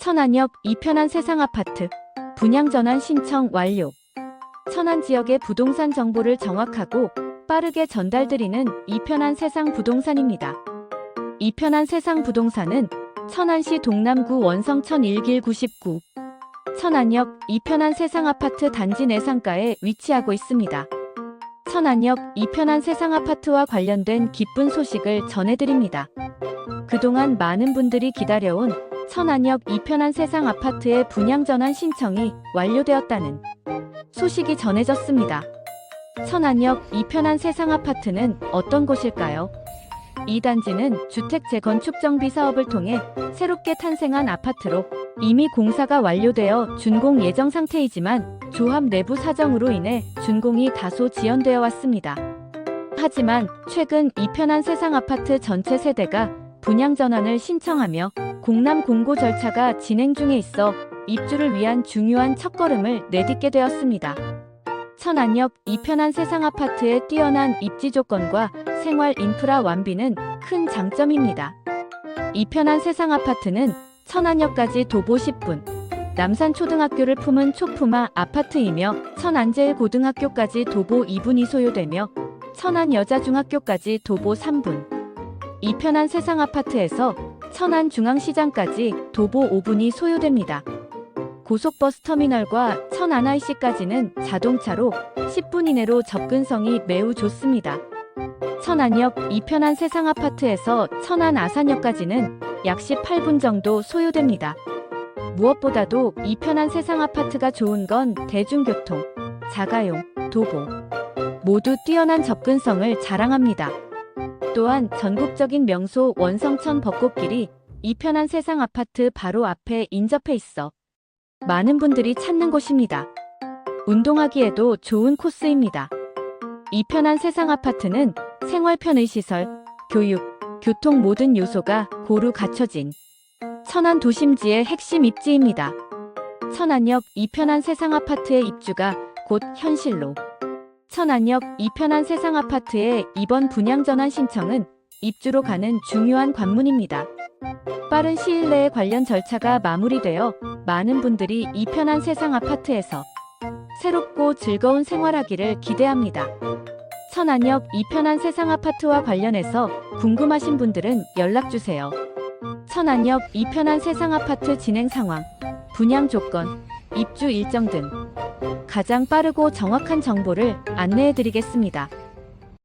천안역 이편한 세상 아파트 분양 전환 신청 완료. 천안 지역의 부동산 정보를 정확하고 빠르게 전달드리는 이편한 세상 부동산입니다. 이편한 세상 부동산은 천안시 동남구 원성천 1길 99 천안역 이편한 세상 아파트 단지 내상가에 위치하고 있습니다. 천안역 이편한 세상 아파트와 관련된 기쁜 소식을 전해드립니다. 그동안 많은 분들이 기다려온 천안역 이편한 세상 아파트의 분양 전환 신청이 완료되었다는 소식이 전해졌습니다. 천안역 이편한 세상 아파트는 어떤 곳일까요? 이 단지는 주택 재건축 정비 사업을 통해 새롭게 탄생한 아파트로 이미 공사가 완료되어 준공 예정 상태이지만 조합 내부 사정으로 인해 준공이 다소 지연되어 왔습니다. 하지만 최근 이편한 세상 아파트 전체 세대가 분양 전환을 신청하며 공람 공고 절차가 진행 중에 있어 입주를 위한 중요한 첫걸음을 내딛게 되었습니다. 천안역 이편한 세상 아파트의 뛰어난 입지 조건과 생활 인프라 완비는 큰 장점입니다. 이편한 세상 아파트는 천안역까지 도보 10분, 남산초등학교를 품은 초품화 아파트이며 천안제일고등학교까지 도보 2분이 소요되며 천안여자중학교까지 도보 3분, 이 편한 세상 아파트에서 천안 중앙시장까지 도보 5분이 소요됩니다. 고속버스 터미널과 천안 IC까지는 자동차로 10분 이내로 접근성이 매우 좋습니다. 천안역 이 편한 세상 아파트에서 천안 아산역까지는 약 18분 정도 소요됩니다. 무엇보다도 이 편한 세상 아파트가 좋은 건 대중교통, 자가용, 도보 모두 뛰어난 접근성을 자랑합니다. 또한 전국적인 명소 원성천 벚꽃길이 이 편한 세상 아파트 바로 앞에 인접해 있어 많은 분들이 찾는 곳입니다. 운동하기에도 좋은 코스입니다. 이 편한 세상 아파트는 생활 편의 시설, 교육, 교통 모든 요소가 고루 갖춰진 천안 도심지의 핵심 입지입니다. 천안역 이편한 세상 아파트의 입주가 곧 현실로. 천안역 이편한 세상 아파트의 이번 분양 전환 신청은 입주로 가는 중요한 관문입니다. 빠른 시일 내에 관련 절차가 마무리되어 많은 분들이 이편한 세상 아파트에서 새롭고 즐거운 생활하기를 기대합니다. 천안역 이편한 세상 아파트와 관련해서 궁금하신 분들은 연락주세요. 천안역 이편한 세상 아파트 진행 상황, 분양 조건, 입주 일정 등 가장 빠르고 정확한 정보를 안내해 드리겠습니다.